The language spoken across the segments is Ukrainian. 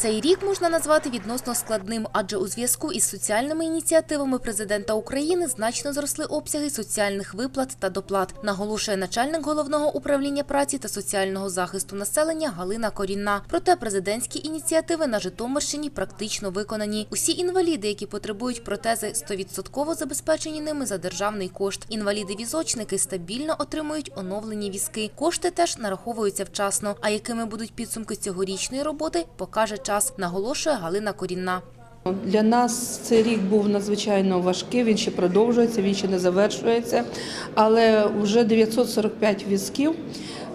Цей рік можна назвати відносно складним, адже у зв'язку із соціальними ініціативами президента України значно зросли обсяги соціальних виплат та доплат, наголошує начальник головного управління праці та соціального захисту населення Галина Корінна. Проте президентські ініціативи на Житомирщині практично виконані. Усі інваліди, які потребують протези, 100% забезпечені ними за державний кошт. Інваліди-візочники стабільно отримують оновлені візки. Кошти теж нараховуються вчасно. А якими будуть підсумки цьогорічної роботи, покаже час, наголошує Галина Корінна. Для нас цей рік був надзвичайно важкий, він ще продовжується, він ще не завершується. Але вже 945 візків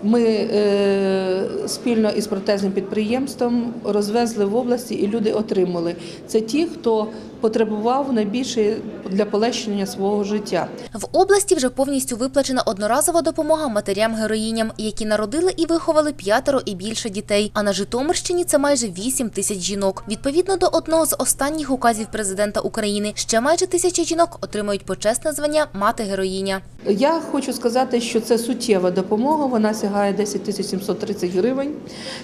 ми е, спільно із протезним підприємством розвезли в області і люди отримали. Це ті, хто потребував найбільше для полегшення свого життя. В області вже повністю виплачена одноразова допомога матерям-героїням, які народили і виховали п'ятеро і більше дітей. А на Житомирщині це майже 8 тисяч жінок. Відповідно до одного з останніх указів президента України, ще майже тисяча жінок отримають почесне звання мати-героїня. Я хочу сказати, що це суттєва допомога. Вона сягає 10 тисяч 730 гривень.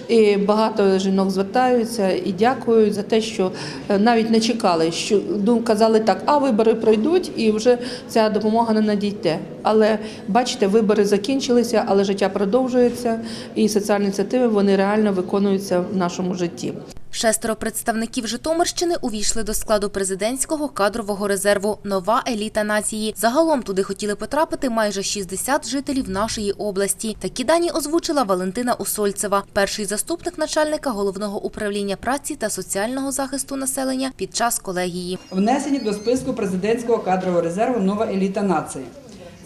І багато жінок звертаються і дякують за те, що е, навіть не чекали, що ну, казали так, а вибори пройдуть, і вже ця допомога не надійде. Але бачите, вибори закінчилися, але життя продовжується, і соціальні ініціативи вони реально виконуються в нашому житті. Шестеро представників Житомирщини увійшли до складу президентського кадрового резерву Нова еліта нації. Загалом туди хотіли потрапити майже 60 жителів нашої області. Такі дані озвучила Валентина Усольцева, перший заступник начальника головного управління праці та соціального захисту населення під час колегії. внесені до списку президентського кадрового резерву Нова еліта нації.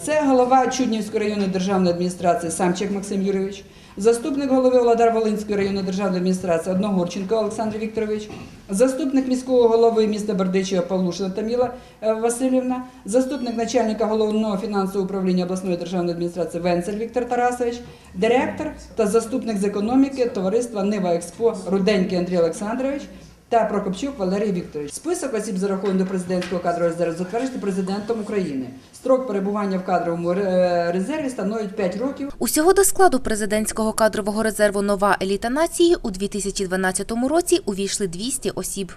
Це голова Чуднівської районної державної адміністрації Самчик Максим Юрійович, заступник голови Владар Волинської районної державної адміністрації Одногорченко Олександр Вікторович, заступник міського голови міста Бердичева Павлушина Таміла е, Васильівна, заступник начальника головного фінансового управління обласної державної адміністрації Венцель Віктор Тарасович, директор та заступник з економіки товариства Нива Експо Руденький Андрій Олександрович та Прокопчук Валерій Вікторович. Список осіб зарахований до президентського кадрового резерву затверджений президентом України. Строк перебування в кадровому е, резерві становить 5 років. Усього до складу президентського кадрового резерву Нова еліта нації у 2012 році увійшли 200 осіб.